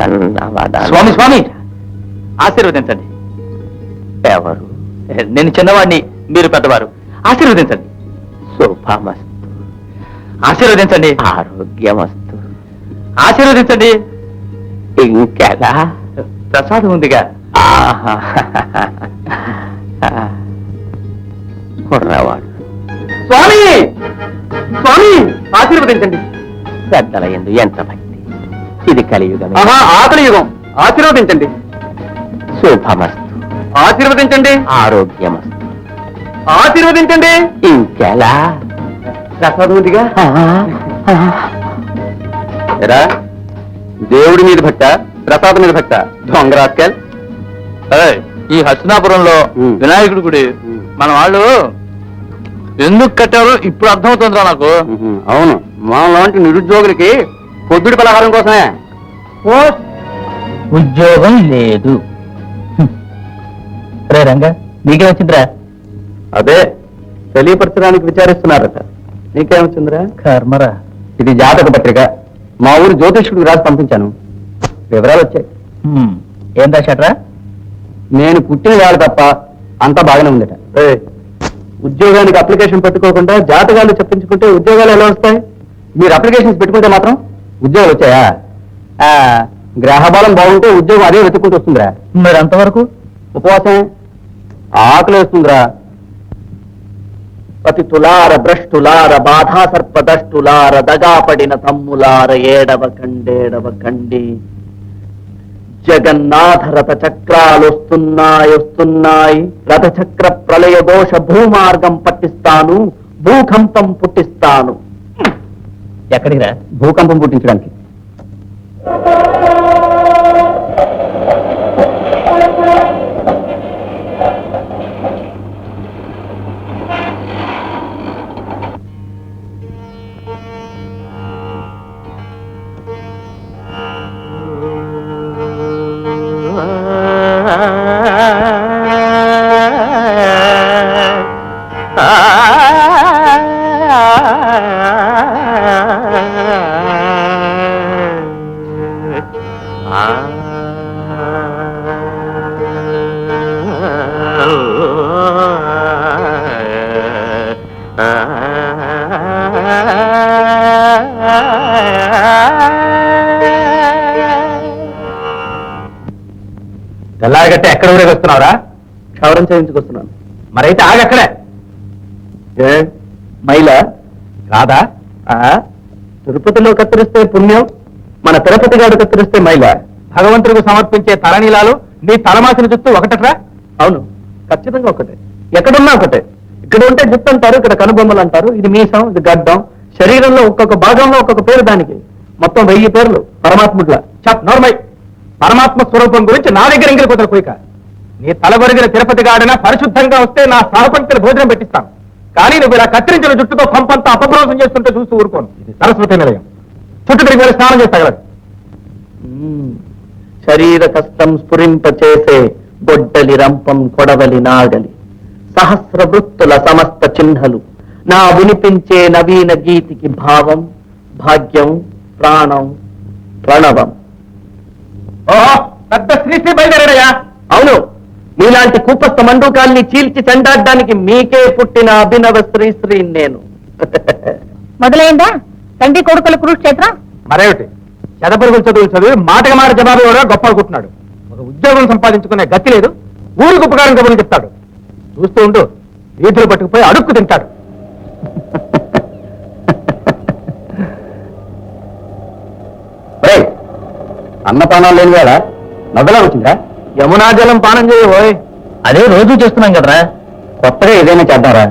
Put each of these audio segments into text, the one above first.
స్వామి స్వామి! ఆశీర్వదించండి. ఎవరు? నేను చిన్నవాడిని మీరు పెద్దవారు. ఆశీర్వదించండి. శుభమస్తు. ఆశీర్వదించండి. ఆరోగ్యమస్తు. ఆశీర్వదించండి. ఇంకెలా? ప్రసాదం ఉందిగా. ఆహా. కుర్రవాడు. స్వామి! స్వామి! ఆశీర్వదించండి. పెద్దల ఎందు ఎంత భక్తి ఇది కలియుగం ఆహా ఆకలి యుగం. ఆశీర్వదించండి. శుభమస్తు. ఆశీర్వదించండి. ఆరోగ్యమస్తు. ఆశీర్వదించండి. ఇంకెలా? ప్రసాదం ఎరా దేవుడి మీద భక్త ప్రసాదం మీద భక్త దొంగ రాస్కెల్? ఈ హస్తినాపురంలో. వినాయకుడి గుడి. మన వాళ్ళు ఎందుకు కట్టారో ఇప్పుడు అర్థమవుతుందిరా నాకు. అవును. మా లాంటి నిరుద్యోగులకి పొద్దుడి పలహారం కోసమే. ఉద్యోగం లేదు. రే రంగా నీకే వచ్చిందిరా? అదే తెలియపరచడానికి విచారిస్తున్నారట. నీకేమొచ్చిందిరా కర్మరా. ఇది జాతక పత్రిక. మా ఊరు జ్యోతిష్కుడికి రాసి పంపించాను. వివరాలు వచ్చాయి. ఏం రాశాడ్రా? నేను పుట్టిన వాడు తప్ప అంతా బాగానే ఉందట. ఉద్యోగానికి అప్లికేషన్ పెట్టుకోకుండా జాతకాలు చెప్పించుకుంటే ఉద్యోగాలు ఎలా వస్తాయి? మీరు అప్లికేషన్స్ పెట్టుకుంటే మాత్రం ఉద్యోగాలు వచ్చాయా? ఆ, గ్రహబలం బాగుంటే ఉద్యోగం అదే వెతుక్కుంటూ వస్తుందిరా. మరి అంతవరకు? ఉపవాసమే? ఆకలి వస్తుందిరా. పతి తులార భ్రష్టులార బాధా సర్పదష్టులార దగాపడిన తమ్ములార ఏడవ కండేడవ కండి. జగన్నాథ రథ చక్రాలు వస్తున్నాయి వస్తున్నాయి. రథ చక్ర ప్రళయ దోష భూమార్గం పట్టిస్తాను భూకంపం పుట్టిస్తాను. ఎక్కడికి రా? భూకంపం పుట్టించడానికి. తెల్లారగట్టే ఎక్కడ ఊరేగి వస్తున్నావురా క్షవరం చేయించుకొస్తున్నాను. మరైతే ఆగక్కడే ఏ? మైల? కాదా ఆ, తిరుపతిలో కత్తిరిస్తే పుణ్యం మన తిరుపతి గారు కత్తిరిస్తే మైల. భగవంతుడికి సమర్పించే తలనీలాలు నీ తలమాసిన చుట్టూ ఒకటట్రా? అవును ఖచ్చితంగా ఒకటే. ఎక్కడున్నా ఒకటే. ఇక్కడ ఉంటే జుట్టు అంటారు ఇక్కడ కనుబొమ్మలు అంటారు. ఇది మీసం ఇది గడ్డం. శరీరంలో ఒక్కొక్క భాగంలో ఒక్కొక్క పేరు దానికి. మొత్తం వెయ్యి పేర్లు. పరమాత్ముట్ల చప్ నోర్మై. పరమాత్మ స్వరూపం గురించి నా దగ్గర ఎంగిలిపోతున్న కోయిక నీ తలవరిగిన తిరుపతి గాడిన పరిశుద్ధంగా వస్తే నా సహపంక్తుల భోజనం పెట్టిస్తాను. కానీ నువ్వు ఇలా కత్తిరించిన జుట్టుతో పంపంతా అపభ్రంశం చేస్తుంటే చూస్తూ ఊరుకోను. ఇది సరస్వతి నిలయం. చుట్టూ తిరిగి వెళ్ళి స్నానం చేస్తాగలదు శరీర కష్టం స్ఫురింప చేసే బొడ్డలి రంపం కొడవలి నాగలి. సహస్ర వృత్తుల సమస్త చిహ్నలు. నా వినిపించే నవీన గీతికి భావం భాగ్యం ప్రాణం ప్రణవం. పెద్ద శ్రీశ్రీ బయలుదేరాడయ్యా. అవును మీలాంటి కూపస్థ మండూకాల్ని చీల్చి చెండాడడానికి మీకే పుట్టిన అభినవ శ్రీశ్రీ నేను. మొదలైందా? తండ్రి కొడుకుల కురుక్షేత్రం? మరేమిటి? చదపరుగులు చదువులు చదివి మాటగా మాట జవాబు కూడా గొప్ప అనుకుంటున్నాడు. ఒక ఉద్యోగం సంపాదించుకునే గతి లేదు. ఊరికి ఉపకారం కబుర్లు చెప్తాడు. చూస్తూ ఉండు వీధులు పట్టుకుపోయి అడుక్కు తింటాడు. అన్నపానాలు లేని వేళ నవ్వలా వచ్చిందా యమునా జలం పానం చేయబోయ్ అదే రోజు చేస్తున్నాం కదరా. కొత్తగా ఏదైనా చేద్దాంరా.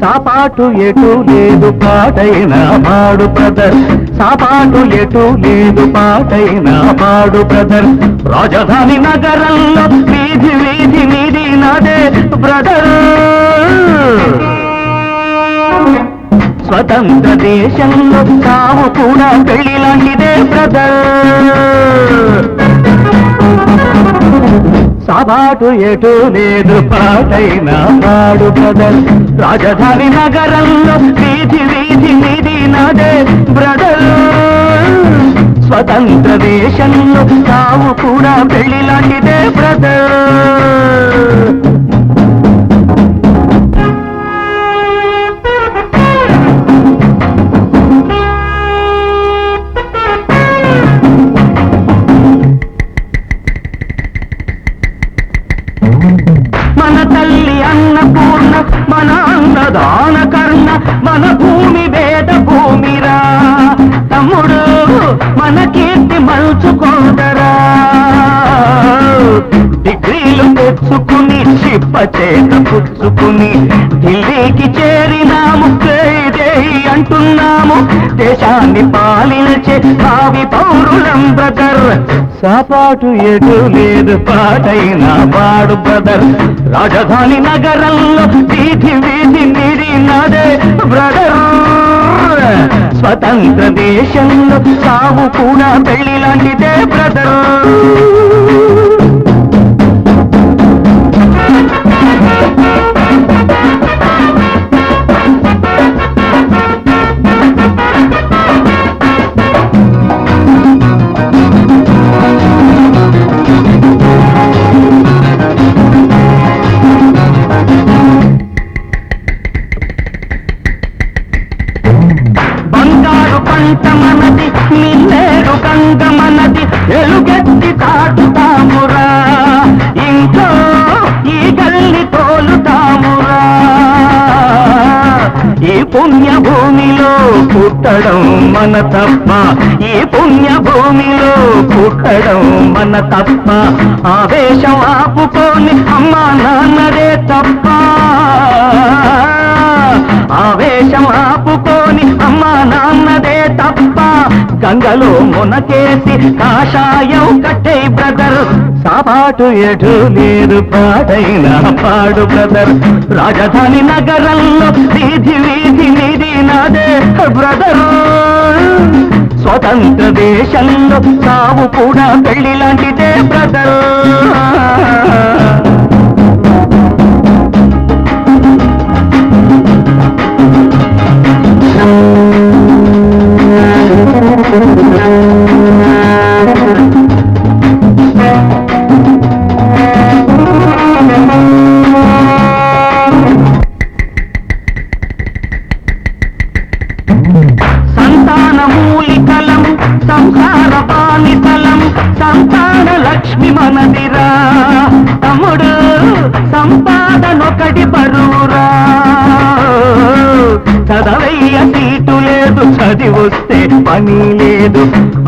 సాపాటు ఎటు లేదు పాటైన పాడు బ్రదర్. సాపాటు ఎటు లేదు పాటైన పాడు బ్రదర్. రాజధాని నగరంలో వీధి వీధి నీది నాదే బ్రదర్. స్వతంత్ర దేశంలో తాము కూడా పెళ్ళి లాంటిదే బ్రదర్. సాబాటు ఎటు లేదు పాటైన. పాడు బ్రదర్. రాజధాని నగరంలో వీధి వీధి నిధి నాదే బ్రదర్. స్వతంత్ర దేశంలో తాము కూడా పెళ్ళి లాంటిదే బ్రదర్. చేత పుచ్చుకుని ఢిల్లీకి చేరినాము. జై అంటున్నాము దేశాన్ని పాలించే భావి పౌరులం బ్రదర్. సాపాటు ఎటు లేదు పాటైన పాడు బ్రదర్. రాజధాని నగరంలో వీధి వీధి నిధి బ్రదర్. స్వతంత్ర దేశంలో సాగు కూడా పెళ్ళి లాంటిదే బ్రదర్. పుణ్య భూమిలో పుట్టడం మన తప్ప. ఈ పుణ్య భూమిలో పుట్టడం మన తప్ప. ఆవేశం ఆపుకొని అమ్మా నాన్నదే తప్ప. ఆవేశం ఆపుకొని అమ్మా నాన్నదే తప్ప. గంగలో మునకేసి కాషాయం కట్టే బ్రదర్. సాపాటు ఎటు లేదు పాడైన పాడు బ్రదర్. రాజధాని నగరంలో వీధి వీధి నిధి నాదే బ్రదర్. స్వతంత్ర దేశంలో సావు కూడా పెళ్ళి లాంటిదే బ్రదర్. సంపాదనొకటి బరువురా. చదవయ్య సీటు లేదు చదివొస్తే పని లేదు.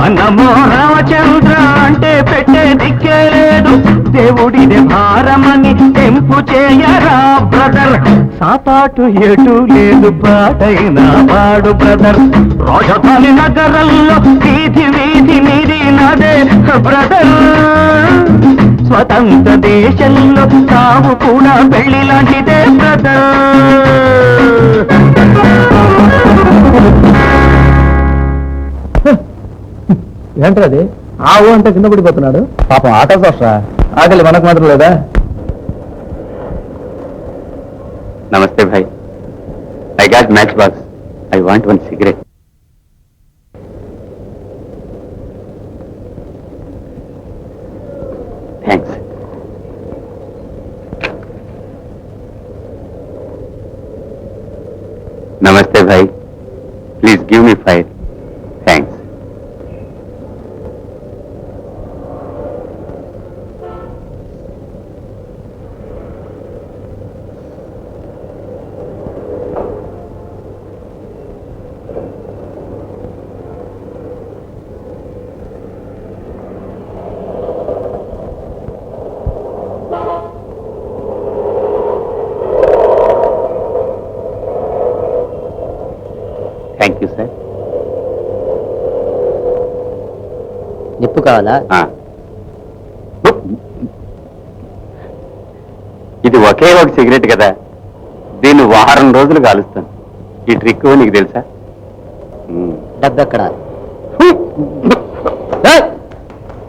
అన్నమో రామచంద్ర అంటే పెట్టే దిక్కే లేదు. దేవుడిదే భారమని తెంపు చేయరా బ్రదర్. సాపాటు ఎటు లేదు పాటైన పాడు బ్రదర్. రాజధాని నగరంలో వీధి వీధి మీది నాదే బ్రదర్. స్వతంత్ర దేశంలో తాము కూడా పెళ్ళి లాంటిదే ఏంటది ఆవు అంటే కింద పడిపోతున్నాడు. పాపం ఆటో కోసరా ఆకలి మనకు మాత్రం లేదా? నమస్తే భాయ్. I got match box I want one cigarette నమస్తే భాయ్ ప్లీజ్ గివ్ మీ ఫైర్ నిప్పు కావాలా. ఇది ఒకే ఒక సిగరెట్ కదా. దీన్ని వారం రోజులు కాలుస్తాను. ఈ ట్రిక్ నీకు తెలుసా? మ్మ్. డబ్బు ఎక్కడ?